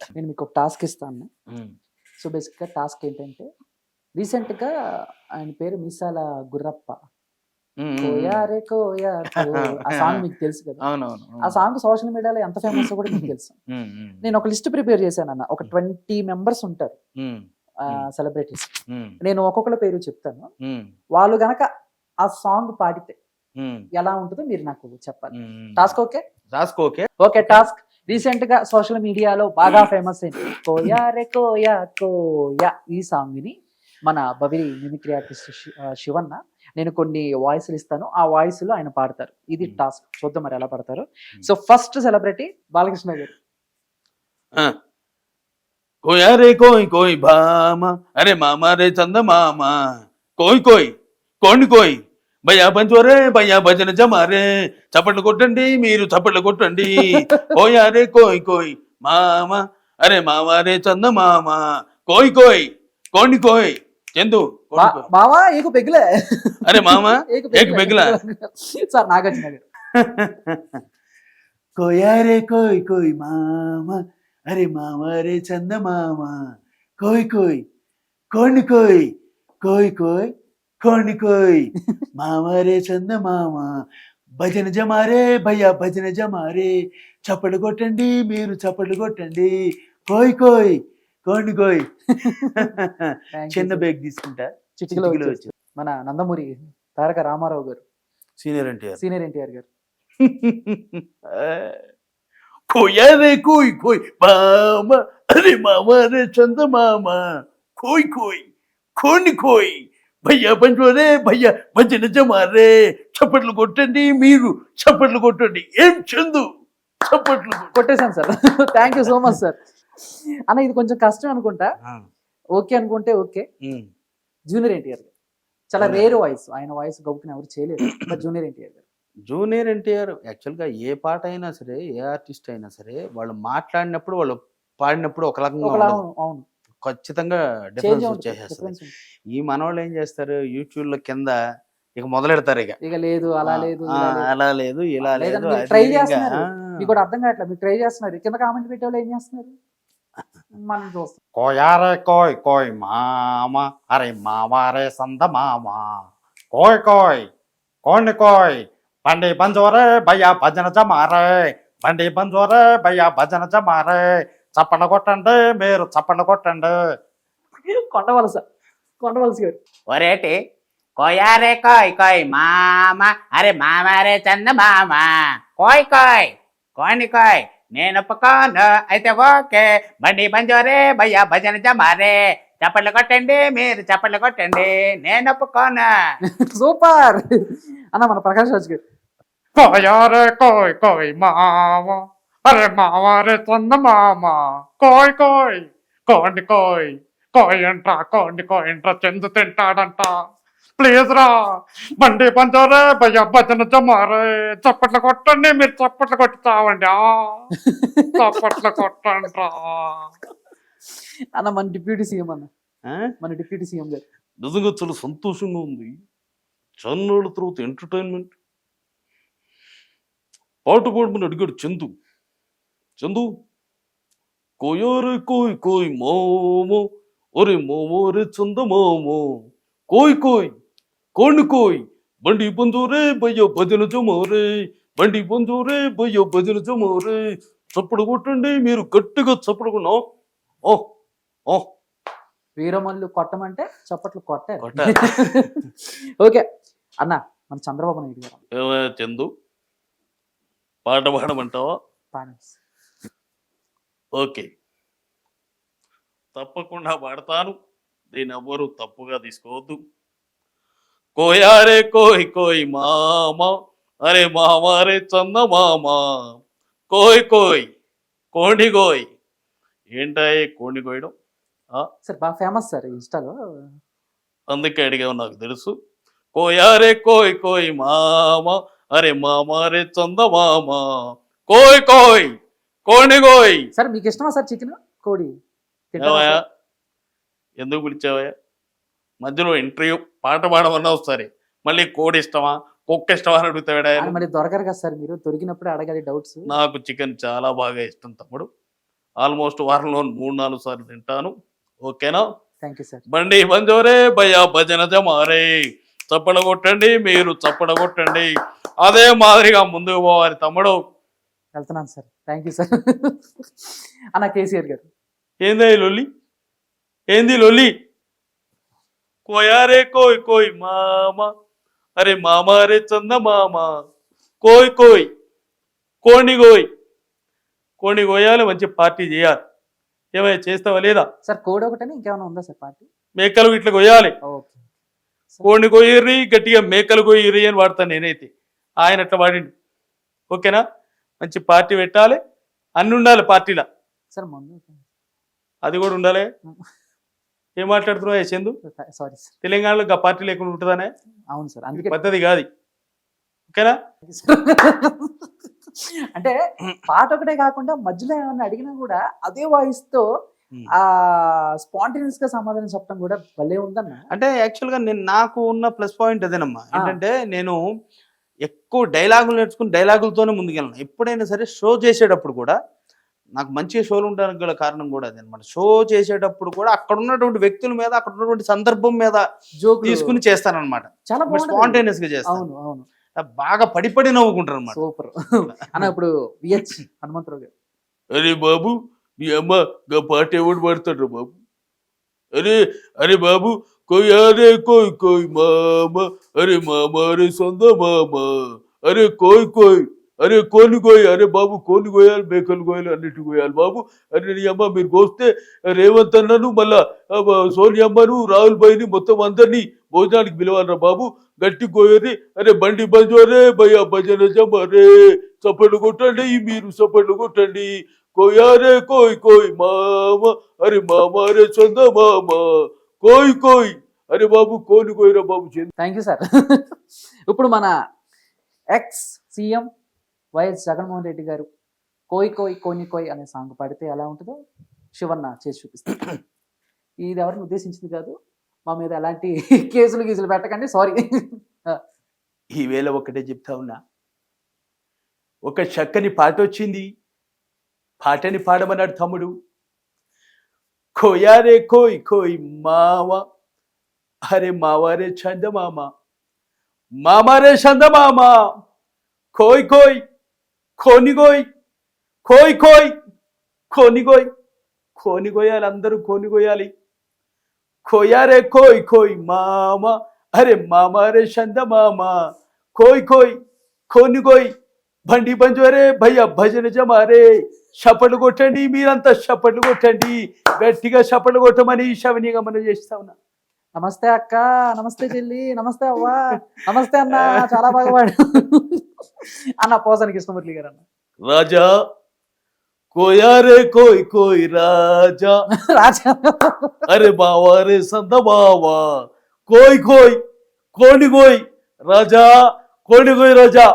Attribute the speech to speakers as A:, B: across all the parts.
A: నేను మీకు ఒక టాస్క్ ఇస్తాను. సో బేసిక్గా టాస్క్ ఏంటంటే రీసెంట్గా ఆయన పేరు మీసాల గుర్రప్ప. కోయారే కోయా. ఆ సాంగ్ మీకు తెలుసు కదా? ఆ సాంగ్ సోషల్ మీడియాలో ఎంత ఫేమస్ కూడా మీకు తెలుసు. నేను ఒక లిస్ట్ ప్రిపేర్ చేశాను అన్న. ఒక ట్వంటీ మెంబర్స్ ఉంటారు. సెలబ్రిటీస్. నేను ఒక్కొక్కల పేరు చెప్తాను. వాళ్ళు గనక ఆ సాంగ్ పాడితే ఎలా ఉంటుందో మీరు నాకు చెప్పాలి. Task okay?
B: Task okay.
A: Okay task. రీసెంట్గా సోషల్ మీడియాలో బాగా ఫేమస్ అయింది కోయా రే కోయా కోయా ఈ సాంగ్ని మన బవిరి మిమిక్రీ ఆర్టిస్ట్ శివన్న నేను కొన్ని వాయిస్లు ఇస్తాను. ఆ వాయిస్లో ఆయన పాడతారు. ఇది
B: Hmm.
A: టాస్క్ చూద్దాం మరి ఎలా పాడతారు. సో ఫస్ట్ సెలబ్రిటీ బాలకృష్ణ గారు.
B: కోయా రే కోయ్ కోయ్ భామ అరే మామ రే చంద మామ కోయ్ కోయ్ కోండి కోయ్. భయ్యా పంచోరే భయ్యా భజన జమారే. చప్పట్లు కొట్టండి మీరు చప్పట్లు కొట్టండి. కోయా రే కోయ్ కోయ్. మామ అరే మామ రే చంద మామ. కోయ్ కోయ్. కోండి కోయ్. చందు కోయ్.
A: బావా ఏకు పెగ్గులే.
B: అరే మామ
A: ఏకు
B: పెగ్గులా?
A: సార్ నాగార్జున గారు.
B: కోయా రే కోయ్ కోయ్ మామ. అరే మామ రే చంద మామ. కోయ్ కోయ్. కోండి కోయ్. కోయ్ కోయ్. కోండి కోయ్ మామ రే చంద మామ. భజన జమారే భయ్యా భజన జమారే. చప్పట్లు కొట్టండి మీరు చప్పట్లు కొట్టండి. కోయ్ కోయ్ కోండి కోయ్ చిన్న. బ్యాగ్ తీసుకుంటా.
A: చిటికలో వచ్చేసి. మన నందమూరి తారక రామారావు గారు.
B: సీనియర్ ఎన్టీఆర్.
A: సీనియర్ ఎన్టీఆర్ గారు.
B: కోయా రే కోయ్ కోయ్. మామ అరే మామ రే చంద మామ. కోయ్ కోయ్ కోండి కోయ్ భయ్యా పంచోరే భయ్యా భజన జమారే చప్పట్లు కొట్టండి మీరు చప్పట్లు కొట్టండి. ఏం చందు? చప్పట్లు కొట్టు.
A: కొట్టేశాను sir. Thank you so much sir అన్న ఇది కొంచెం కష్టం అనుకుంటా. ఓకే అనుకుంటే ఓకే. జూనియర్ ఎన్టీఆర్ గారు. చాలా? Rare voice. ఆయన వాయిస్ గౌకుని ఎవరు చేయలేరు బట్ జూనియర్ ఎన్టీఆర్ గారు.
B: జూనియర్ ఎన్టీఆర్ యాక్చువల్గా ఏ పాట అయినా సరే ఏ ఆర్టిస్ట్ అయినా సరే వాళ్ళు మాట్లాడినప్పుడు వాళ్ళు పాడినప్పుడు ఒక రకంగా
A: అవును.
B: ఖచ్చితంగా డిఫరెన్స్ వచ్చేసేస్తుంది. ఈ మనవాళ్ళు ఏం చేస్తారు? యూట్యూబ్లో కింద ఇక మొదలెడతారు ఇక.
A: ఇక లేదు అలా లేదు
B: ఆ,
A: ఇలా లేదు.
B: అలా లేదు ఇలా లేదు ఇంకా,
A: చేస్తున్నారు. మీకు కూడా అర్థం కావట్లేదు. మీరు ట్రై చేస్తున్నారు. కింద కామెంట్ పెట్టే వాళ్ళు ఏం చేస్తున్నారు? మనం చూస్తాం
C: కోయారే కోయ్ కోయ్ మామ అరే మామారే సంద మామ. కోయ్ కోయ్ కోండి కోయ్. బండి బంజోరే భయ్యా భజన జమారే బండి బంజోరే భయ్యా భజన జమారే చప్పట కొట్టండి మీరు చప్పట కొట్టండి.
A: కొండవలస కొండవలస గారు.
D: ఒరేటి కోయారే కోయ్ కోయ్ మామ అరే మామ రే చంద మామ. కోయ్ కోయ్ కోని కోయ్ నేను ఒప్పుకోను. అయితే ఓకే బండి బంజోరే భయ్యా భజన జమారే. చప్పట్లు కొట్టండి మీరు చప్పట్లు కొట్టండి నేను ఒప్పుకోను.
A: సూపర్. అన్న మన ప్రకాష్ రాజ్ గారు.
C: కోయారే కోయ్ కోయ్ మామ. అరే మామారే చంద మామ కోయ్ కోయ్ కోండి కోయ్ కోయ్ అంట కోండి కోయ్ అంట చెందు తింటాడంట. ప్లీజ్ రా బండి పంచోరే భయ్య భజన జమారే. చప్పట్లు కొట్టండి మీరు చప్పట్లు కొట్టి చావండి ఆ, చప్పట్లు కొట్టండి రా.
A: అన్న మన డిప్యూటీ సీఎం అన్న? మన డిప్యూటీ సీఎం గారు.
B: నిజంగా చాలా సంతోషంగా ఉంది. చన్నాళ్ళ తర్వాత ఎంటర్టైన్మెంట్ పాట పాడమని అడిగాడు చందు. చందు కోయారే కోయ్ కోయ్ మోమో ఒరే మోమో రే చంద మోమో కోయ్ కోయ్ కోండి కోయ్ బండి బంజోరే భయ్య భజన జమోరే బండి బంజోరే భయ్య భజన జమోరే చప్పుడు కొట్టండి మీరు గట్టిగా చప్పుడు కొన్నా ఓ ఓ
A: వీరమల్లు కొట్టమంటే చప్పట్లు కొట్టారు. ఓకే. అన్న మన చంద్రబాబు నాయుడు గారు.
B: చందు? పాట పాడమంటావా?
A: పాడండి.
B: ఓకే. తప్పకుండా పాడతాను దీన్ని ఎవ్వరూ తప్పుగా తీసుకోవద్దు. కోయారే కోయ్ కోయ్ మామ. అరే మామారే చంద మామ. కోయ్ కోయ్ కోడి కోయ్ ఏంటాయి కోడి కోయడం
A: సార్ బాగా ఫేమస్ సార్ ఇన్స్టాలో.
B: అందుకే అడిగావు నాకు తెలుసు. కోయారే కోయ్ కోయ్ మామ. అరే మామారే చంద మామ. కోయ్ కోయ్ కోడి కోయ్
A: సార్ మీకు ఇష్టమా సార్ చికెన్? కోడి?
B: ఎందుకు పిలిచావయ్యా? మధ్యలో ఇంటర్వ్యూ పాట పాడమన్నావు సరే మళ్ళీ కోడి ఇష్టమా? కుక్క ఇష్టమా అని అడుగుతాడా
A: మరి దొరకరు కదా సార్ మీరు. దొరికినప్పుడే అడగాలి డౌట్స్.
B: నాకు చికెన్ చాలా బాగా ఇష్టం తమ్ముడు. ఆల్మోస్ట్ వారంలో మూడు నాలుగు సార్లు తింటాను. ఓకేనా?
A: Thank you sir.
B: బండి బంజోరే భయ భజన జమారే. చప్పడ కొట్టండి మీరు చప్పడ కొట్టండి. అదే మాదిరిగా ముందుకు పోవాలి తమ్ముడు.
A: వెళ్తున్నాను సార్. థ్యాంక్ యూ సార్ అన్న కేసీఆర్ గారు.
B: ఏందా లొల్లి? ఏంది లొల్లి? కోయారే కోయ్ కోయ్ మామ. అరే మామ రే చంద మామ. కోయ్ కోయ్. కోణి కోయ్. కోణి కోయాలి మంచి పార్టీ చేయాలి. ఏమైనా చేస్తావా లేదా?
A: సార్ కోడ్ ఒకటని ఇంకేమైనా ఉందా సార్ పార్టీ?
B: మేకలు ఇట్లా కొయ్యాలి
A: ఓకే.
B: కోడిని కొయ్యిర్రి గట్టిగా మేకలు కొయ్యిర్రి అని వాడతాను నేనైతే. ఆయన అట్లా వాడిండు. ఓకేనా? మంచి పార్టీ పెట్టాలి. అన్ని ఉండాలి పార్టీలో.
A: సార్
B: అది కూడా ఉండాలి. ఏం మాట్లాడుతున్నావు ఏ చందు?
A: సారీ సార్
B: తెలంగాణలో ఆ పార్టీ లేకుండా ఉంటుందనే?
A: అవును సార్ అందుకే
B: పద్ధతి కాదు ఓకేనా?
A: అంటే పాట ఒకటే కాకుండా మధ్యలో ఏమన్నా అడిగినా కూడా అదే వాయిస్తో ఆ స్పాంటేనియస్గా సమాధానం చెప్పడం కూడా భలే ఉందన్న.
B: అంటే యాక్చువల్గా నేను నాకు ఉన్న ప్లస్ పాయింట్ అదేనమ్మా. ఏంటంటే నేను ఎక్కువ డైలాగులు నేర్చుకుని డైలాగులతోనే ముందుకెళ్ళను. ఎప్పుడైనా సరే షో చేసేటప్పుడు కూడా నాకు మంచిగా షోలు ఉండడానికి గల కారణం కూడా అదే అనమాట షో చేసేటప్పుడు కూడా అక్కడ ఉన్నటువంటి వ్యక్తుల మీద అక్కడ ఉన్నటువంటి సందర్భం మీద
A: జోక్
B: తీసుకుని చేస్తానన్నమాట.
A: చాలా
B: స్పాంటేనియస్గా చేస్తాను.
A: అవును అవును.
B: బాగా పడి పడి నవ్వుకుంటారు అనమాట
A: సూపర్. అన్న ఇప్పుడు విహెచ్ హనుమంతరావు గారు.
B: అరే బాబు మీ అమ్మ గా పాట ఎవడు పడతాడు బాబు? అరే అరే బాబు కోయ్ అరే కోయ్ కోయ్ మామ అరే మామ అరే సొంత మామ అరే కోయ్ కోయ్ అరే కోని కోయ్ అరే బాబు కోని కోయాలి మేకలు కోయాలి అన్నిటి కోయాలి బాబు అరే నీ అమ్మ మీరు కోస్తే రేవంత్ అన్నను మళ్ళా ఆ, సోనియా అమ్మను రాహుల్ భాయ్ని మొత్తం అందరినీ భోజనానికి పిలవాలరా బాబు గట్టి కోయరి అరే బండి బంజోరే భయ భజన జమరే చప్పట్లు కొట్టండి మీరు చప్పట్లు కొట్టండి కోయారే కోయ్ కోయ్ మామ అరే మామ అరే చంద మామ కోయ్ కోయ్. అరే బాబు కోని కోయరా బాబు చంద.
A: థ్యాంక్ యూ సార్ ఇప్పుడు మన ex CM YS Jaganmohan Reddy గారు కోయ్ కోయ్ కోని కోయ్ అనే సాంగ్ పాడితే ఎలా ఉంటుందో శివన్న చేసి చూపిస్తారు ఇది ఎవరిని ఉద్దేశించింది కాదు? మా మీద ఎలాంటి కేసులు గీసులు పెట్టకండి సారీ
B: ఈ వేళ ఒకటే చెప్తా ఉన్నా. ఒక చక్కని పాట వచ్చింది. పాటని పాడమన్నాడు తమ్ముడు. కోయారే కోయ్ కోయ్ మావ అరే మావారే చందమామ మామారే చందమామ కోయ్ కోయ్ కోనిగోయ్ కోయ్ కోయ్ కోనిగోయ్ కోనిగోయాలి అందరూ కోనిగోయాలి కోయారే కోయ్ కోయ్ మామ అరే మామ రే చంద మామ కోయ్ కోయ్ కోని కోయ్ బండి బంజోరే భయ్య భజన జమారే. చప్పట్లు కొట్టండి మీరంతా చప్పట్లు కొట్టండి. గట్టిగా చప్పట్లు కొట్టమని శవనీగా మనం చేస్తా ఉన్నా.
A: నమస్తే అక్క నమస్తే చెల్లి నమస్తే అవ్వ. నమస్తే అన్న చాలా బాగా పాడు అన్న పోసాని కృష్ణమురళి గారు అన్న.
B: రాజా కోయారే కోయ్ కోయ్ రాజా.
A: రాజా.
B: అరే బావా రే సంద బావా. కోయ్ కోయ్ కోడి కోయ్ రాజా కోడి కోయ్ రాజా.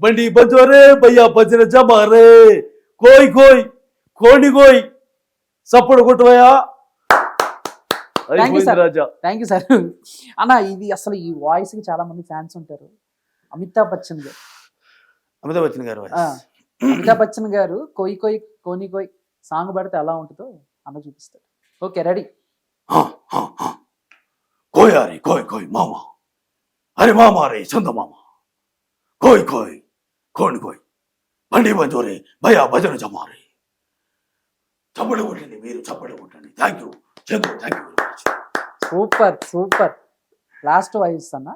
B: బండి బంజోరే భయ్యా భజన జమారే కోయ్ కోయ్ కోడి కోయ్ సప్పుడు కొట్టువయా
A: థ్యాంక్ యూ సార్ అన్న ఇది అసలు ఈ వాయిస్కి చాలా మంది ఫ్యాన్స్ ఉంటారు. అమితాబ్ బచ్చన్ గారు.
B: అమితాబ్ బచ్చన్ గారు
A: ఆ, అమితాబ్ బచ్చన్ గారు కోయి కోయి కోని కోయి సాంగ్ పడితే ఎలా ఉంటుందో అన్న చూపిస్తాడు. ఓకే రెడీ
B: కోయారి కోయ్ కోయ్ మామ. అరే మామ రే చంద మామ కోయ్ కోయ్ కోడి కోయ్ బండి బంజోరే భయ్యా భజన జమారే చప్పటి కొట్టండి మీరు చప్పటి కొట్టండి. Thank you thank you
A: super super. Last voice అన్న.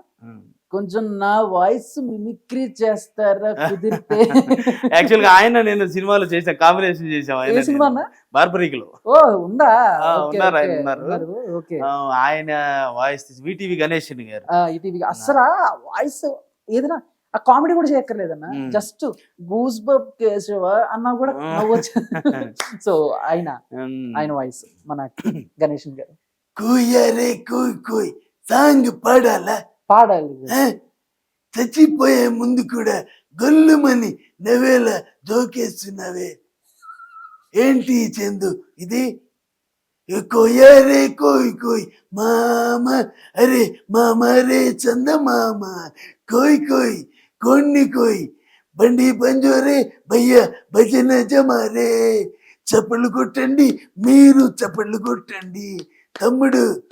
A: కొంచెం నా వాయిస్ మిమిక్రీ చేస్తారా కుదిరితే?
B: యాక్చువల్గా ఆయన నేను సినిమాలో చేసా కాంబినేషన్ చేసాం
A: ఏ సినిమా అన్న?
B: బార్బరిక్లో
A: ఓ ఉందా?
B: ఉన్నారు,
A: ఓకే,
B: ఆయన ఉన్నారు. ఆయన వాయిస్ విటీవీ గణేష్ గారు.
A: ఇవి అస్సలు వాయిస్ ఏదైనా ఆ కామెడీ కూడా చేయక్కర్లేదన్న. జస్ట్ గూస్ బబ్ కేశవ అన్నా కూడా. నవ్వచ్చు సో ఆయన. ఆయన వాయిస్ మన గణేష్ గారు
B: కుయ్యరే కుయ్ కుయ్ సాంగ్ పాడాలా
A: పాడాలి?
B: చచ్చిపోయే ముందు కూడా గొల్లుమని నవేల జోకేస్తున్నావే ఏంటి ఈ చందు ఇది ఏ కోయారే కోయ్ కోయ్ మామ అరే మామ రే చంద మామ కోయ్ కోయ్ కొన్ని కోయ్. బండి బంజోరే భయ్య భజన జమారే. చప్పట్లు కొట్టండి మీరు చప్పట్లు కొట్టండి. తమ్ముడు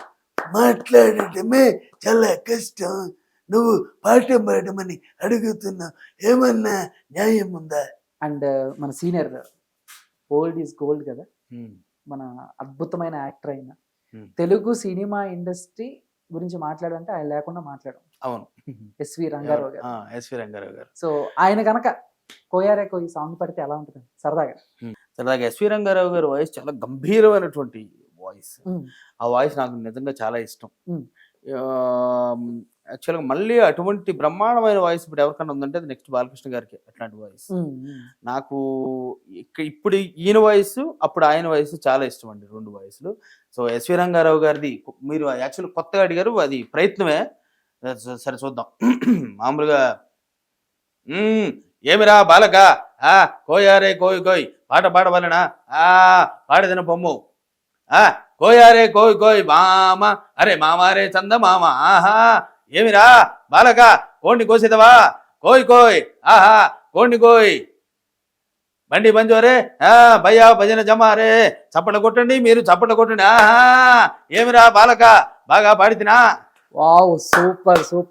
B: మాట్లాడటమే చాలా కష్టం. నువ్వు పాట పాడమని అడుగుతున్నావు ఏమన్నా న్యాయం ఉందా?
A: అండ్ మన సీనియర్ ఓల్డ్ ఈజ్ గోల్డ్ కదా? మన అద్భుతమైన యాక్టర్ అయిన. తెలుగు సినిమా ఇండస్ట్రీ గురించి మాట్లాడంటే ఆయన లేకుండా మాట్లాడం
E: అవును.
A: ఎస్వి రంగారావు గారు.
E: ఎస్వి రంగారావు గారు.
A: సో ఆయన గనక కోయారే కోయి సాంగ్ పడితే ఎలా ఉంటుంది? సరదాగా.
E: అలాగే ఎస్వి రంగారావు గారి వాయిస్ చాలా గంభీరమైనటువంటి వాయిస్. ఆ వాయిస్ నాకు నిజంగా చాలా ఇష్టం. యాక్చువల్గా మళ్ళీ అటువంటి బ్రహ్మాండమైన వాయిస్ ఇప్పుడు ఎవరికైనా ఉందంటే అది నెక్స్ట్ బాలకృష్ణ గారికి అట్లాంటి వాయిస్. నాకు ఇప్పుడు ఈయన వయసు అప్పుడు ఆయన వయసు చాలా ఇష్టం అండి రెండు వయసులు. సో ఎస్వి రంగారావు గారిది మీరు యాక్చువల్ కొత్తగా అడిగారు అది ప్రయత్నమే. సరే చూద్దాం. మామూలుగా ఏమిరా బాలక? ఆ కోయారే కోయి కోయ్ పాట పాడవలనా? ఆ పాడదిన బొమ్ము. ఆ కోయారే కోయ్ కోయి మామ అరే మామారే చంద మామ ఆహా ఏమిరా బాలక? కోడిని కోసేదవా? కోయి కోయ్ ఆహా కోడిని కోయ్. బండి బంజోరే ఆ భయ్యా భజన జమారే చప్పట కొట్టండి మీరు చప్పట కొట్టండి ఆహా ఏమిరా బాలక? బాగా పాడితినా?
A: Wow super super